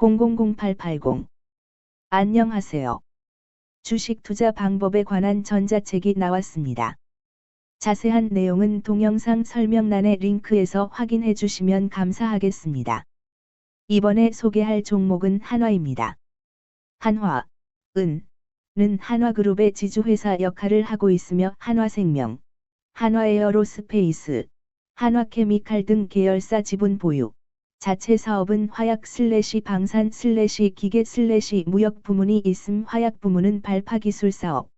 000880 안녕하세요. 주식 투자 방법에 관한 전자책이 나왔습니다. 자세한 내용은 동영상 설명란의 링크에서 확인해 주시면 감사하겠습니다. 이번에 소개할 종목은 한화입니다. 한화, 은, 는 한화그룹의 지주회사 역할을 하고 있으며 한화생명, 한화에어로스페이스, 한화케미칼 등 계열사 지분 보유, 자체 사업은 화약 슬래시 방산 슬래시 기계 슬래시 무역 부문이 있음 화약 부문은 발파 기술 사업,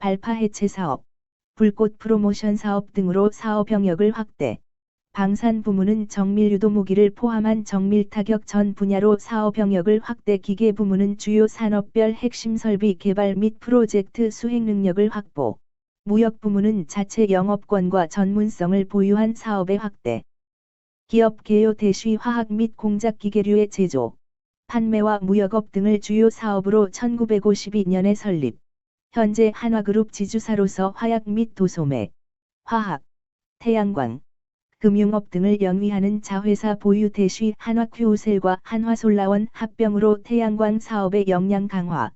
발파 해체 사업, 불꽃 프로모션 사업 등으로 사업 영역을 확대. 방산 부문은 정밀 유도 무기를 포함한 정밀 타격 전 분야로 사업 영역을 확대 기계 부문은 주요 산업별 핵심 설비 개발 및 프로젝트 수행 능력을 확보. 무역 부문은 자체 영업권과 전문성을 보유한 사업의 확대. 기업 개요 대쉬 화학 및 공작 기계류의 제조, 판매와 무역업 등을 주요 사업으로 1952년에 설립. 현재 한화그룹 지주사로서 화약 및 도소매, 화학, 태양광, 금융업 등을 영위하는 자회사 보유 대쉬 한화큐오셀과 한화솔라원 합병으로 태양광 사업의 역량 강화,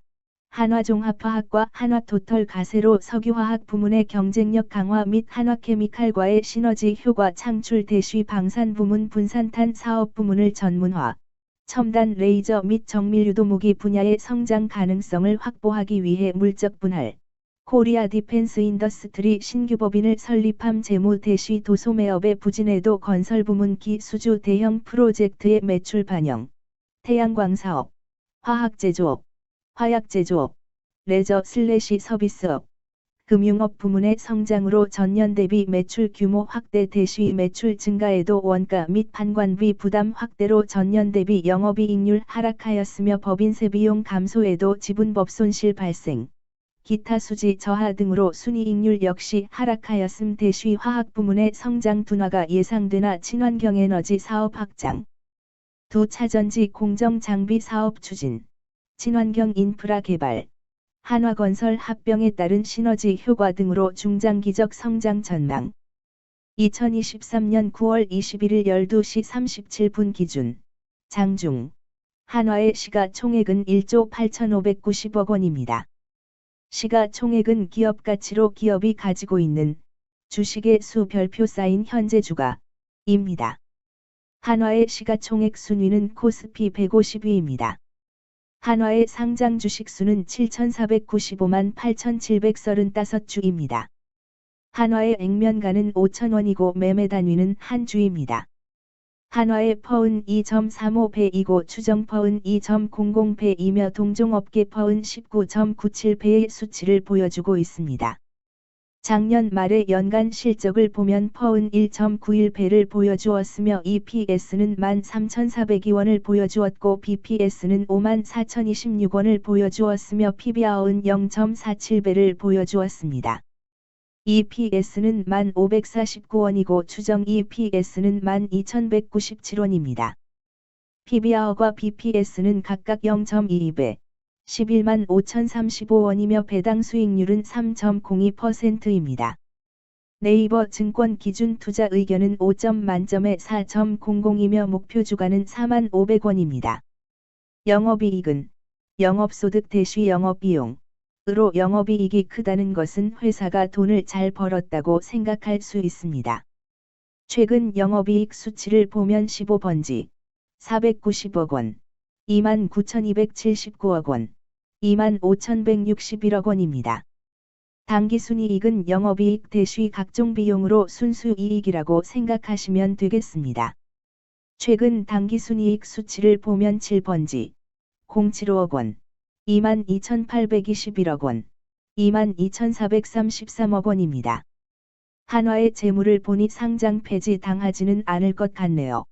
한화종합화학과 한화토털 가세로 석유화학 부문의 경쟁력 강화 및 한화케미칼과의 시너지 효과 창출 대쉬 방산 부문 분산탄 사업 부문을 전문화, 첨단 레이저 및 정밀 유도 무기 분야의 성장 가능성을 확보하기 위해 물적 분할, 코리아 디펜스 인더스트리 신규 법인을 설립함 재무 대쉬 도소매업의 부진에도 건설 부문 기수주 대형 프로젝트의 매출 반영, 태양광 사업, 화학 제조업, 화약 제조업, 레저 슬래시 서비스업, 금융업 부문의 성장으로 전년 대비 매출 규모 확대 대시 매출 증가에도 원가 및 판관비 부담 확대로 전년 대비 영업이익률 하락하였으며 법인세 비용 감소에도 지분법 손실 발생, 기타 수지 저하 등으로 순이익률 역시 하락하였음 대시 화학 부문의 성장 둔화가 예상되나 친환경 에너지 사업 확장, 두 차전지 공정 장비 사업 추진, 친환경 인프라 개발, 한화건설 합병에 따른 시너지 효과 등으로 중장기적 성장 전망. 2023년 9월 21일 12시 37분 기준. 장중. 한화의 시가총액은 1조 8,590억 원입니다. 시가총액은 기업 가치로 기업이 가지고 있는 주식의 수 별표 쌓인 현재 주가입니다. 한화의 시가총액 순위는 코스피 150위입니다. 한화의 상장 주식수는 7,495만 8,735주입니다. 한화의 액면가는 5,000원이고 매매 단위는 한 주입니다. 한화의 퍼은 2.35배이고 추정 퍼은 2.00배이며 동종업계 퍼은 19.97배의 수치를 보여주고 있습니다. 작년 말의 연간 실적을 보면 퍼은 1.91배를 보여주었으며 EPS는 13,402원을 보여주었고 BPS는 54,026원을 보여주었으며 PBR은 0.47배를 보여주었습니다. EPS는 1,549원이고 추정 EPS는 12,197원입니다. PBR과 BPS는 각각 0.22배, 11만 5,035원이며 배당 수익률은 3.02%입니다. 네이버 증권 기준 투자 의견은 5점 만점에 4.00이며 목표 주가는 4만 500원입니다. 영업이익은 영업소득 대시 영업비용 으로 영업이익이 크다는 것은 회사가 돈을 잘 벌었다고 생각할 수 있습니다. 최근 영업이익 수치를 보면 15번지 490억 원, 29,279억 원, 25,161억 원입니다. 당기순이익은 영업이익 대시 각종 비용으로 순수이익이라고 생각하시면 되겠습니다. 최근 당기순이익 수치를 보면 7번지 075억 원, 22,821억 원, 22,433억 원입니다. 한화의 재물을 보니 상장 폐지 당하지는 않을 것 같네요.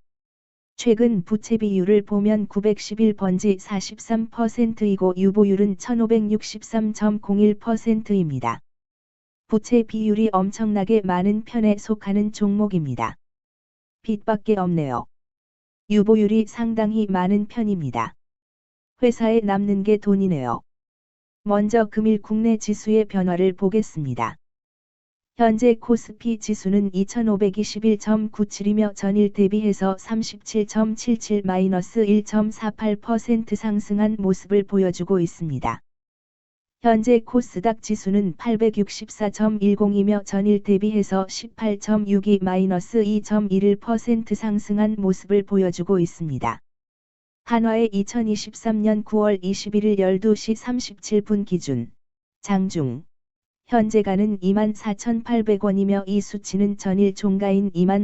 최근 부채 비율을 보면 911번지 43%이고 유보율은 1563.01%입니다. 부채 비율이 엄청나게 많은 편에 속하는 종목입니다. 빚밖에 없네요. 유보율이 상당히 많은 편입니다. 회사에 남는 게 돈이네요. 먼저 금일 국내 지수의 변화를 보겠습니다. 현재 코스피 지수는 2521.97이며 전일 대비해서 37.77-1.48% 상승한 모습을 보여주고 있습니다. 현재 코스닥 지수는 864.10이며 전일 대비해서 18.62-2.21% 상승한 모습을 보여주고 있습니다. 한화의 2023년 9월 21일 12시 37분 기준 장중 현재가는 24,800원이며 이 수치는 전일 종가인 2만